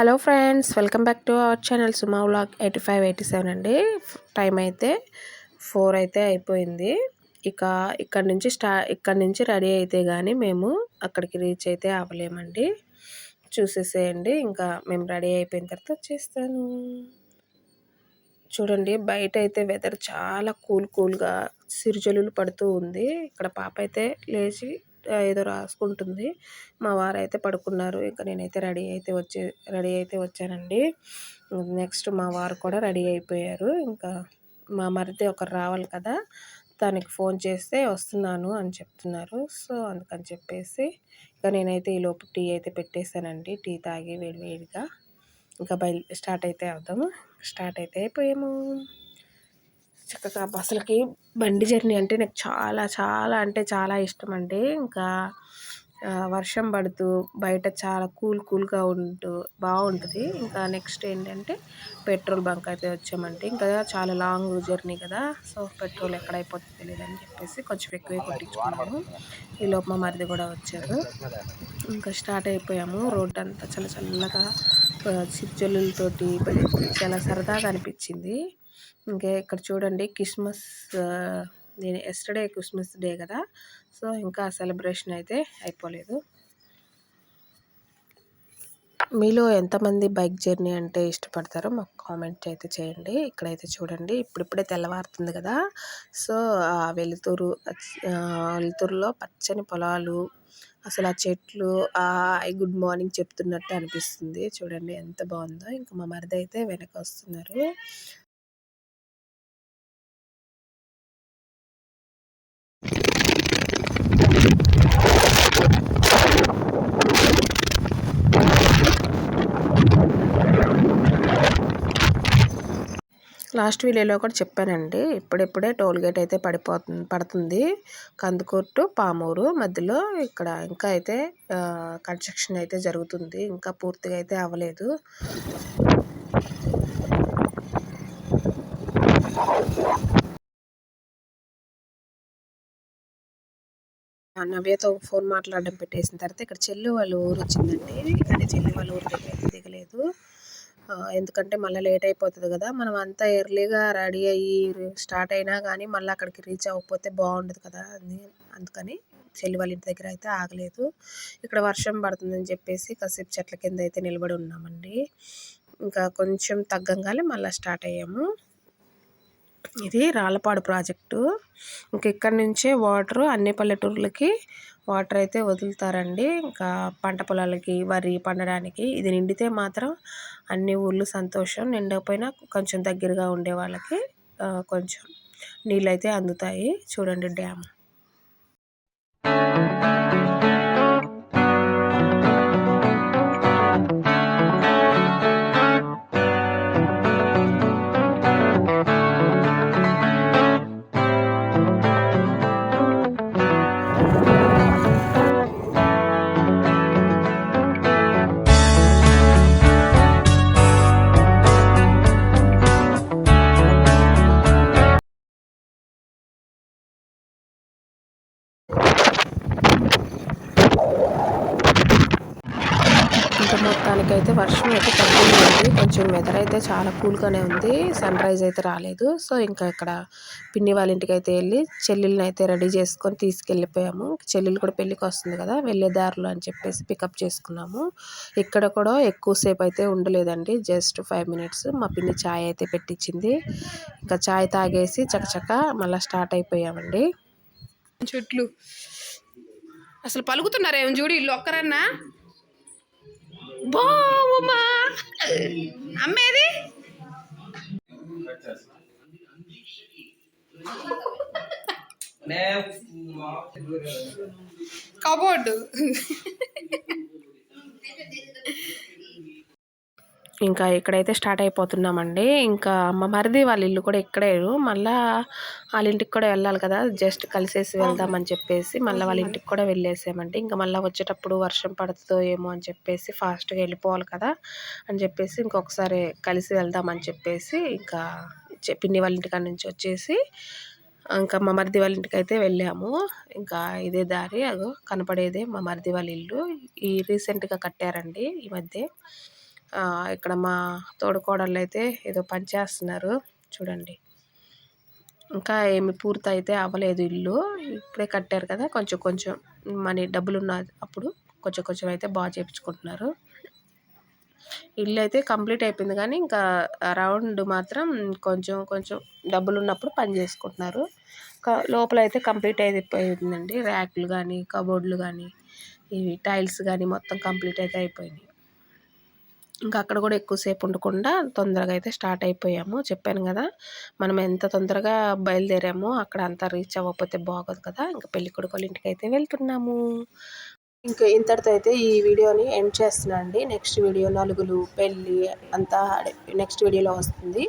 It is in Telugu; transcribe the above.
Hello friends welcome back to our channel Suma vlog eighty five eighty seven అండి. టైం అయితే ఫోర్ అయితే అయిపోయింది. ఇక ఇక్కడ నుంచి స్టా ఇక్కడ నుంచి రెడీ అయితే కానీ మేము అక్కడికి రీచ్ అయితే అవ్వలేమండి. చూసేసేయండి ఇంకా మేము రెడీ అయిపోయిన తర్వాత వచ్చేస్తాను. చూడండి బయట అయితే వెదర్ చాలా కూల్ కూల్గా సిరిజలులు పడుతూ ఉంది. ఇక్కడ పాప అయితే లేచి ఏదో రాసుకుంటుంది. మా వారు అయితే పడుకున్నారు. ఇంకా నేనైతే రెడీ అయితే వచ్చే రెడీ అయితే వచ్చానండి. నెక్స్ట్ మా వారు కూడా రెడీ అయిపోయారు. ఇంకా మా మరిది ఒకరు రావాలి కదా తనకి ఫోన్ చేస్తే వస్తున్నాను అని చెప్తున్నారు. సో అందుకని చెప్పేసి ఇంకా నేనైతే ఈ లోపు టీ అయితే పెట్టేశానండి. టీ తాగి వేడి వేడిగా ఇంకా బయలు స్టార్ట్ అయితే అవుదాము. స్టార్ట్ అయితే అయిపోయాము. చక్కగా అసలుకి బండి జర్నీ అంటే నాకు చాలా చాలా అంటే చాలా ఇష్టం అండి. ఇంకా వర్షం పడుతూ బయట చాలా కూల్ కూల్గా ఉంటూ బాగుంటుంది ఇంకా నెక్స్ట్ ఏంటంటే పెట్రోల్ బంక్ అయితే వచ్చామంటే ఇంకా చాలా లాంగ్ జర్నీ కదా సో పెట్రోల్ ఎక్కడ అయిపోతుంది తెలియదు అని చెప్పేసి కొంచెం ఎక్కువే కొట్టించుకున్నాము. ఈ లోపు మా మరిది కూడా వచ్చారు. ఇంకా స్టార్ట్ అయిపోయాము. రోడ్ అంతా చాలా చల్లగా చిచ్చులతోటి చాలా సరదాగా అనిపించింది. ఇంకా ఇక్కడ చూడండి క్రిస్మస్ నేను ఎస్టర్డే క్రిస్మస్ డే కదా సో ఇంకా సెలబ్రేషన్ అయితే అయిపోలేదు. మీలో ఎంతమంది బైక్ జర్నీ అంటే ఇష్టపడతారో మాకు కామెంట్ అయితే చేయండి. ఇక్కడైతే చూడండి ఇప్పుడిప్పుడే తెల్లవారుతుంది కదా. సో ఆ వెలుతురు వెలుతురులో పచ్చని పొలాలు అసలు ఆ చెట్లు గుడ్ మార్నింగ్ చెప్తున్నట్టు అనిపిస్తుంది. చూడండి ఎంత బాగుందో. ఇంకా మా మరిది అయితే వెనక వస్తున్నారు. లాస్ట్ వీడియోలో కూడా చెప్పానండి. ఇప్పుడిప్పుడే టోల్గేట్ అయితే పడిపోతుంది పడుతుంది. కందుకూరు పామూరు మధ్యలో ఇక్కడ ఇంకా అయితే కన్స్ట్రక్షన్ అయితే జరుగుతుంది. ఇంకా పూర్తిగా అయితే అవ్వలేదు. నవ్యతో ఫోన్ మాట్లాడడం పెట్టేసిన తర్వాత ఇక్కడ చెల్లి వాళ్ళ ఊరు వచ్చిందండి. కానీ చెల్లి వాళ్ళ ఊరు దగ్గర దిగలేదు. ఎందుకంటే మళ్ళీ లేట్ అయిపోతుంది కదా మనం అంతా ఎర్లీగా రెడీ అయ్యి స్టార్ట్ అయినా కానీ మళ్ళీ అక్కడికి రీచ్ అవ్వకపోతే బాగుండదు కదా అని అందుకని చెల్లి వాళ్ళ ఇంటి దగ్గర అయితే ఆగలేదు. ఇక్కడ వర్షం పడుతుందని చెప్పేసి కాసేపు చెట్ల కింద అయితే నిలబడి ఉన్నామండి. ఇంకా కొంచెం తగ్గంగానే మళ్ళీ స్టార్ట్ అయ్యాము. ఇది రాళ్ళపాడు ప్రాజెక్టు. ఇంక ఇక్కడ నుంచే వాటర్ అన్ని పల్లెటూర్లకి వాటర్ అయితే వదులుతారండి. ఇంకా పంట పొలాలకి వరి పండడానికి ఇది నిండితే మాత్రం అన్ని ఊళ్ళు సంతోషం. నిండకపోయినా కొంచెం దగ్గరగా ఉండే వాళ్ళకి కొంచెం నీళ్ళు అయితే అందుతాయి. చూడండి డ్యామ్. Thank you. మొత్తానికైతే వర్షం అయితే తగ్గింది కొంచెం వెదర్ అయితే చాలా కూల్గానే ఉంది. సన్ రైజ్ అయితే రాలేదు. సో ఇంకా ఇక్కడ పిన్ని వాళ్ళ ఇంటికి అయితే వెళ్ళి చెల్లెల్ని అయితే రెడీ చేసుకొని తీసుకెళ్ళిపోయాము. చెల్లెలు కూడా పెళ్ళికి వస్తుంది కదా వెళ్ళే దారిలో అని చెప్పేసి పికప్ చేసుకున్నాము. ఇక్కడ కూడా ఎక్కువసేపు అయితే ఉండలేదండి. జస్ట్ ఫైవ్ మినిట్స్ మా పిన్ని ఛాయ్ అయితే పెట్టించింది. ఇంకా ఛాయ్ తాగేసి చకచక మళ్ళీ స్టార్ట్ అయిపోయామండి. చెట్లు. అసలు పలుకుతున్నారేమో చూడు ఇల్లు ఒక్కరన్నా. బావుమా అమ్మేది? కబోర్డు. ఇంకా ఇక్కడైతే స్టార్ట్ అయిపోతున్నామండి. ఇంకా మా మరిది వాళ్ళ ఇల్లు కూడా ఇక్కడే. మళ్ళీ వాళ్ళ ఇంటికి కూడా వెళ్ళాలి కదా. జస్ట్ కలిసేసి వెళ్దామని చెప్పేసి మళ్ళీ వాళ్ళ ఇంటికి కూడా వెళ్ళేసామండి. ఇంకా మళ్ళీ వచ్చేటప్పుడు వర్షం పడుతుందో ఏమో అని చెప్పేసి ఫాస్ట్గా వెళ్ళిపోవాలి కదా అని చెప్పేసి ఇంకొకసారి కలిసి వెళ్దామని చెప్పేసి ఇంకా పిన్ని వాళ్ళ ఇంటికాడ నుంచి వచ్చేసి ఇంకా మా మరిది వాళ్ళ ఇంటికి అయితే వెళ్ళాము. ఇంకా ఇదే దారి. అగో కనపడేదే మా మరిది వాళ్ళ ఇల్లు. ఈ రీసెంట్గా కట్టారండి ఈ మధ్య. ఇక్కడ మా తోడుకోడళ్ళు అయితే ఏదో పని చేస్తున్నారు. చూడండి. ఇంకా ఏమి పూర్తి అయితే అవ్వలేదు ఇల్లు. ఇప్పుడే కట్టారు కదా కొంచెం కొంచెం మనీ డబ్బులు ఉన్న అప్పుడు కొంచెం కొంచెం అయితే బాగా చేపించుకుంటున్నారు. ఇల్లు అయితే కంప్లీట్ అయిపోయింది కానీ ఇంకా రౌండ్ మాత్రం కొంచెం కొంచెం డబ్బులు ఉన్నప్పుడు పని చేసుకుంటున్నారు. లోపల అయితే కంప్లీట్ అయిపోయిందండి. ర్యాక్లు కానీ కబోర్డ్లు కానీ ఇవి టైల్స్ కానీ మొత్తం కంప్లీట్ అయితే అయిపోయినాయి. ఇంకా అక్కడ కూడా ఎక్కువసేపు ఉండకుండా తొందరగా అయితే స్టార్ట్ అయిపోయాము. చెప్పాను కదా మనం ఎంత తొందరగా బయలుదేరామో అక్కడ అంతా రీచ్ అవ్వకపోతే బాగోదు కదా. ఇంకా పెళ్ళి కొడుకోళ్ళ ఇంటికి అయితే వెళ్తున్నాము. ఇంకా ఇంతటితో అయితే ఈ వీడియోని ఎండ్ చేస్తున్నాను అండి. నెక్స్ట్ వీడియో నలుగులు పెళ్ళి అంతా నెక్స్ట్ వీడియోలో వస్తుంది.